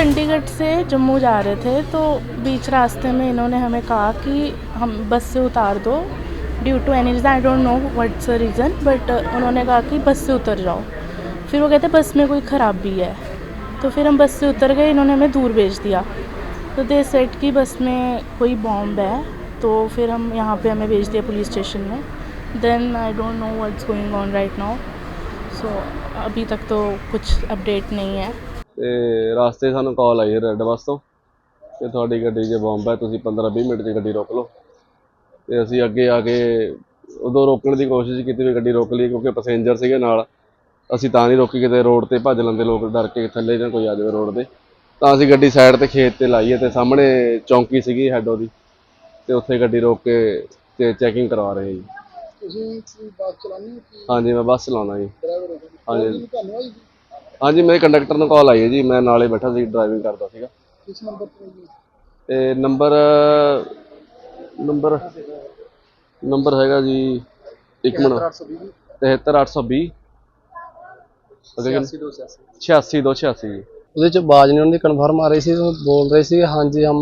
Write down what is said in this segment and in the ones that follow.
चंडीगढ़ से जम्मू जा रहे थे तो बीच रास्ते में इन्होंने हमें कहा कि हम बस से उतार दो due to any reason I don't know what's the reason but उन्होंने कहा कि बस से उतर जाओ। फिर वो कहते बस में कोई ख़राबी है। तो फिर हम बस से उतर गए, इन्होंने हमें दूर भेज दिया। तो दे सेट की बस में कोई बॉम्ब है तो फिर हम यहाँ पे हमें भेज दिया पुलिस स्टेशन में। Then I don't know what's going on right now so अभी तक तो कुछ अपडेट नहीं है। ਤੇ ਰਾਸਤੇ ਸਾਨੂੰ ਕਾਲ ਆਈ ਰੈੱਡ ਬੱਸ ਤੋਂ ਕਿ ਤੁਹਾਡੀ ਗੱਡੀ 'ਚ ਬੰਬ ਹੈ ਤੁਸੀਂ 15-20 ਮਿੰਟ 'ਚ ਗੱਡੀ ਰੋਕ ਲਓ। ਤੇ ਅਸੀਂ ਅੱਗੇ ਆ ਕੇ ਉਦੋਂ ਰੋਕਣ ਦੀ ਕੋਸ਼ਿਸ਼ ਕੀਤੀ ਵੀ ਗੱਡੀ ਰੋਕ ਲਈ ਕਿਉਂਕਿ ਪੈਸੇਂਜਰ ਸੀਗੇ ਨਾਲ। ਅਸੀਂ ਤਾਂ ਨਹੀਂ ਰੋਕੀ ਕਿਤੇ ਰੋਡ ਤੇ ਭੱਜ ਲੈਂਦੇ ਲੋਕ ਡਰ ਕੇ ਥੱਲੇ ਨਾ ਕੋਈ ਆ ਜਾਵੇ ਰੋਡ ਤੇ। ਤਾਂ ਅਸੀਂ ਗੱਡੀ ਸਾਈਡ ਤੇ ਖੇਤ ਤੇ ਲਾਈਏ ਤੇ ਸਾਹਮਣੇ ਚੌਂਕੀ ਸੀਗੀ ਹੈਡ ਉਹਦੀ। ਤੇ ਉੱਥੇ ਗੱਡੀ ਰੋਕ ਕੇ ਤੇ ਚੈਕਿੰਗ ਕਰਵਾ ਰਹੇ ਜੀ। ਤੁਸੀਂ ਬੱਸ ਚਲਾਉਂਦੇ ਹੋ ਹਾਂਜੀ ਮੈਂ ਬੱਸ ਚਲਾਉਣਾ ਜੀ। ਡਰਾਈਵਰ ਹੋ ਹਾਂਜੀ। ਤੁਹਾਨੂੰ ਆਈ ਜੀ? ਹਾਂਜੀ ਮੇਰੇ ਕੰਡਕਟਰ ਨੂੰ ਕਾਲ ਆਈ ਹੈ ਜੀ ਮੈਂ ਨਾਲੇ ਬੈਠਾ ਸੀ ਡਰਾਈਵਿੰਗ ਕਰਦਾ ਸੀਗਾ ਕਿਸ ਨੰਬਰ ਤੇ ਜੀ ਤੇ ਨੰਬਰ ਨੰਬਰ ਨੰਬਰ ਹੈਗਾ ਜੀ ਇੱਕ ਮਿੰਟ 820 73820 ਅਗੇ 86286 ਜੀ ਉਹਦੇ ਚ आवाज नहीं उनकी कन्फर्म आ रही थी वो बोल रहे थे हाँ जी हम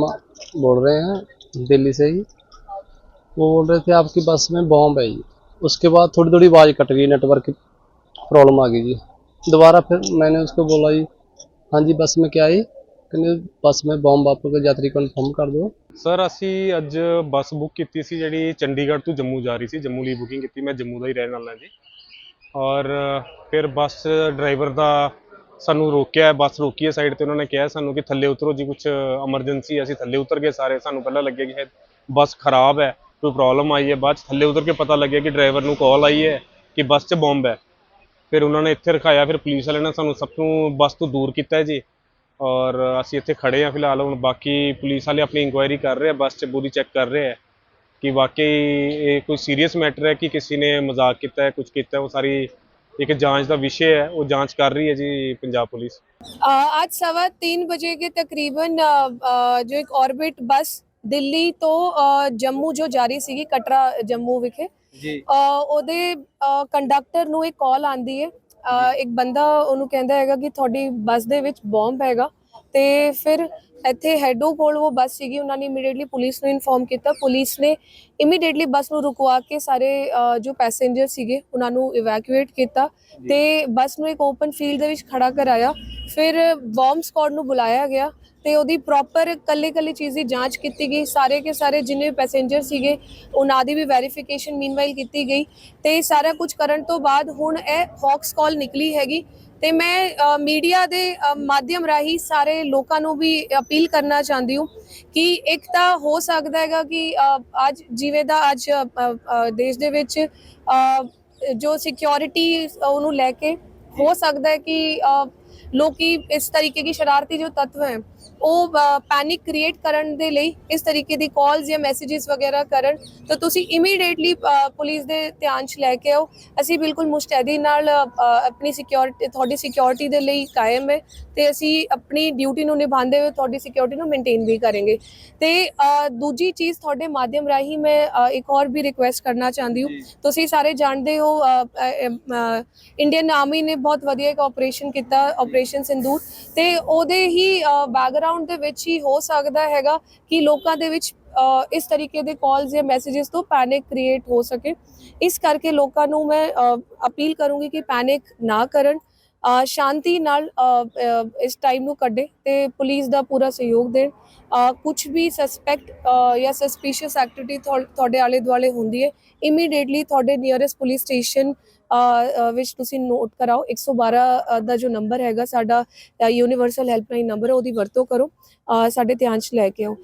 बोल रहे हैं दिल्ली से ही वो बोल रहे थे आपकी बस में बॉम्ब है जी उसके बाद थोड़ी थोड़ी आवाज़ कट गई नेटवर्क की प्रॉब्लम आ गई जी दोबारा फिर मैंने उसको बोला जी हाँ जी बस में क्या है कहने बस में बॉम्ब आपको यात्री कन्फर्म कर दो ਸਰ ਅਸੀਂ ਅੱਜ ਬੱਸ ਬੁੱਕ ਕੀਤੀ ਸੀ ਜਿਹੜੀ ਚੰਡੀਗੜ੍ਹ ਤੋਂ ਜੰਮੂ ਜਾ ਰਹੀ ਸੀ ਜੰਮੂ ਲਈ ਬੁਕਿੰਗ ਕੀਤੀ ਮੈਂ ਜੰਮੂ ਦਾ ਹੀ ਰਹਿਣ ਵਾਲਾ ਜੀ ਔਰ ਫਿਰ ਬੱਸ ਡਰਾਈਵਰ ਦਾ ਸਾਨੂੰ ਰੋਕਿਆ ਬੱਸ ਰੋਕੀ ਹੈ ਸਾਈਡ ਤੇ ਉਹਨਾਂ ਨੇ ਕਿਹਾ ਸਾਨੂੰ ਕਿ ਥੱਲੇ ਉਤਰੋ ਜੀ ਕੁਝ ਐਮਰਜੈਂਸੀ ਅਸੀਂ ਥੱਲੇ ਉਤਰ ਗਏ ਸਾਰੇ ਸਾਨੂੰ ਪਹਿਲਾਂ ਲੱਗਿਆ ਕਿ ਸ਼ਾਇਦ ਬੱਸ ਖਰਾਬ ਹੈ ਕੋਈ ਪ੍ਰੋਬਲਮ ਆਈ ਹੈ ਬਾਅਦ 'ਚ ਥੱਲੇ ਉਤਰ ਕੇ ਪਤਾ ਲੱਗਿਆ ਕਿ ਡਰਾਈਵਰ ਨੂੰ ਕਾਲ ਆਈ ਹੈ ਕਿ ਬੱਸ 'ਚ ਬੰਬ ਹੈ ਫਿਰ ਉਹਨਾਂ ਨੇ ਇੱਥੇ ਰਖਾਇਆ ਫਿਰ ਪੁਲਿਸ ਵਾਲਿਆਂ ਨੇ ਸਾਨੂੰ ਸਭ ਤੋਂ ਬੱਸ ਤੋਂ ਦੂਰ ਕੀਤਾ ਹੈ ਜੀ ਔਰ ਅਸੀਂ ਇੱਥੇ ਖੜੇ ਹਾਂ ਫਿਲਹਾਲ ਹੁਣ ਬਾਕੀ ਪੁਲਿਸ ਵਾਲੇ ਆਪਣੀ ਇਨਕੁਆਇਰੀ ਕਰ ਰਹੇ ਆ ਬੱਸ 'ਚ ਪੂਰੀ ਚੈੱਕ ਕਰ ਰਹੇ ਆ ਕਿ ਵਾਕਈ ਇਹ ਕੋਈ ਸੀਰੀਅਸ ਮੈਟਰ ਹੈ ਕਿ ਕਿਸੇ ਨੇ ਮਜ਼ਾਕ ਕੀਤਾ ਹੈ ਕੁਝ ਕੀਤਾ ਹੈ ਉਹ ਸਾਰੀ ਇੱਕ ਜਾਂਚ ਦਾ ਵਿਸ਼ੇ ਹੈ ਉਹ ਜਾਂਚ ਕਰ ਰਹੀ ਹੈ ਜੀ ਪੰਜਾਬ ਪੁਲਿਸ अ, आज सवा तीन बजे के तकरीबन अ, अ, जो एक ऑर्बिट बस ਦਿੱਲੀ ਤੋਂ ਜੰਮੂ ਜੋ ਜਾਰੀ ਸੀਗੀ ਕਟਰਾ ਜੰਮੂ ਵਿਖੇ ਅ, ਉਹਦੇ ਕੰਡਕਟਰ ਨੂੰ ਇੱਕ ਕਾਲ ਆਂਦੀ ਹੈ ਇੱਕ ਬੰਦਾ ਉਹਨੂੰ ਕਹਿੰਦਾ ਹੈਗਾ ਕਿ ਤੁਹਾਡੀ ਬੱਸ ਦੇ ਵਿੱਚ ਬੰਬ ਹੈਗਾ। ਤੇ ਫਿਰ ਇੱਥੇ ਹੈਡੋ ਕੋਲ ਉਹ ਬੱਸ ਸੀਗੀ ਉਹਨਾਂ ਨੇ ਇਮੀਡੀਏਟਲੀ ਪੁਲਿਸ ਨੂੰ ਇਨਫੋਰਮ ਕੀਤਾ। ਪੁਲਿਸ ਨੇ ਇਮੀਡੀਏਟਲੀ ਬੱਸ ਨੂੰ ਰੁਕਵਾ ਕੇ ਸਾਰੇ ਜੋ ਪੈਸੇਂਜਰ ਸੀਗੇ ਉਹਨਾਂ ਨੂੰ ਇਵੈਕੂਏਟ ਕੀਤਾ। ਤੇ ਬੱਸ ਨੂੰ ਇੱਕ ਓਪਨ ਫੀਲਡ ਦੇ ਵਿੱਚ ਖੜਾ ਕਰਾਇਆ। ਫਿਰ ਬੰਬ ਸਕਾਡ ਨੂੰ ਬੁਲਾਇਆ ਗਿਆ। ਤੇ ਉਹਦੀ ਪ੍ਰੋਪਰ ਕੱਲੇ ਕੱਲੇ ਚੀਜ਼ ਦੀ ਜਾਂਚ ਕੀਤੀ ਗਈ। ਸਾਰੇ ਕੇ ਸਾਰੇ ਜਿੰਨੇ ਪੈਸੇਂਜਰ ਸੀਗੇ, ਉਹਨਾਂ ਦੀ ਵੀ ਵੈਰੀਫਿਕੇਸ਼ਨ ਮੀਨਵਾਈਲ ਕੀਤੀ ਗਈ। ਤੇ ਸਾਰਾ ਕੁਝ ਕਰਨ ਤੋਂ ਬਾਅਦ ਹੁਣ ਇਹ ਹੌਕਸ ਕਾਲ ਨਿਕਲੀ ਹੈਗੀ। ਤੇ ਮੈਂ ਮੀਡੀਆ ਦੇ ਮਾਧਿਅਮ ਰਾਹੀਂ ਸਾਰੇ ਲੋਕਾਂ ਨੂੰ ਵੀ ਅਪੀਲ ਕਰਨਾ ਚਾਹੁੰਦੀ ਹਾਂ ਕਿ ਇੱਕ ਤਾਂ ਹੋ ਸਕਦਾ ਹੈਗਾ ਕਿ ਅੱਜ ਜਿਵੇਂ ਦਾ ਅੱਜ ਦੇਸ਼ ਦੇ ਵਿੱਚ ਜੋ ਸਿਕਿਉਰਿਟੀ ਉਹਨੂੰ ਲੈ ਕੇ ਹੋ ਸਕਦਾ ਹੈ ਕਿ ਲੋਕੀ ਇਸ ਤਰੀਕੇ ਦੀ ਸ਼ਰਾਰਤੀ ਜੋ ਤੱਤਵ ਹੈ ਉਹ ਪੈਨਿਕ ਕ੍ਰੀਏਟ ਕਰਨ ਦੇ ਲਈ ਇਸ ਤਰੀਕੇ ਦੀ ਕਾਲਸ ਜਾਂ ਮੈਸੇजेस ਵਗੈਰਾ ਕਰਨ ਤਾਂ ਤੁਸੀਂ ਇਮੀਡੀਏਟਲੀ ਪੁਲਿਸ ਦੇ ਧਿਆਨ 'ਚ ਲੈ ਕੇ ਆਓ। ਅਸੀਂ ਬਿਲਕੁਲ ਮੁਸਤੈਦੀ ਨਾਲ ਆਪਣੀ ਸਿਕਿਉਰਿਟੀ ਤੁਹਾਡੀ ਸਿਕਿਉਰਿਟੀ ਦੇ ਲਈ ਕਾਇਮ ਹੈ ਤੇ ਅਸੀਂ ਆਪਣੀ ਡਿਊਟੀ ਨੂੰ ਨਿਭਾਉਂਦੇ ਹੋਏ ਤੁਹਾਡੀ ਸਿਕਿਉਰਿਟੀ ਨੂੰ ਮੇਨਟੇਨ ਵੀ ਕਰਾਂਗੇ। ਤੇ ਦੂਜੀ ਚੀਜ਼ ਤੁਹਾਡੇ ਮਾਧਿਅਮ ਰਾਹੀਂ ਮੈਂ ਇੱਕ ਹੋਰ ਵੀ ਰਿਕੁਐਸਟ ਕਰਨਾ ਚਾਹੁੰਦੀ ਹਾਂ। ਤੁਸੀਂ ਸਾਰੇ ਜਾਣਦੇ ਹੋ ਇੰਡੀਅਨ ਆਰਮੀ ਨੇ ਬਹੁਤ ਵਧੀਆ ਇੱਕ ਆਪਰੇਸ਼ਨ ਕੀਤਾ। ਆਪਰੇਸ਼ਨ ਸਿੰਦੂਰ ਤੇ ਉਹਦੇ ਹੀ ਬੈਕਗ੍ਰਾਉਂਡ ਦੇ ਵਿੱਚ ਹੀ ਹੋ ਸਕਦਾ ਹੈਗਾ ਕਿ ਲੋਕਾਂ ਦੇ ਵਿੱਚ ਇਸ ਤਰੀਕੇ ਦੇ ਕਾਲਸ ਜਾਂ ਮੈਸੇजेस ਤੋਂ ਪੈਨਿਕ ਕ੍ਰੀਏਟ ਹੋ ਸਕੇ। ਇਸ ਕਰਕੇ ਲੋਕਾਂ ਨੂੰ ਮੈਂ ਅਪੀਲ ਕਰੂੰਗੀ ਕਿ ਪੈਨਿਕ ਨਾ ਕਰਨ ਸ਼ਾਂਤੀ ਨਾਲ ਇਸ ਟਾਈਮ ਨੂੰ ਕੱਢੇ ਤੇ ਪੁਲਿਸ ਦਾ ਪੂਰਾ ਸਹਿਯੋਗ ਦੇਣ। ਕੁਝ ਵੀ ਸਸਪੈਕਟ ਜਾਂ ਸਸਪੀਸ਼ੀਅਸ ਐਕਟੀਵਿਟੀ ਤੁਹਾਡੇ ਆਲੇ ਦੁਆਲੇ ਹੁੰਦੀ ਹੈ ਇਮੀਡੀਏਟਲੀ ਤੁਹਾਡੇ ਨੀਅਰੈਸਟ ਪੁਲਿਸ ਸਟੇਸ਼ਨ ਵਿੱਚ ਤੁਸੀਂ ਨੋਟ ਕਰਾਓ 112 ਅ, ਦਾ ਜੋ ਨੰਬਰ ਹੈਗਾ ਸਾਡਾ ਯੂਨੀਵਰਸਲ ਹੈਲਪਲਾਈਨ ਨੰਬਰ ਹੈ ਉਹਦੀ ਵਰਤੋਂ ਕਰੋ ਸਾਡੇ ਧਿਆਨ 'ਚ ਲੈ ਕੇ ਆਓ।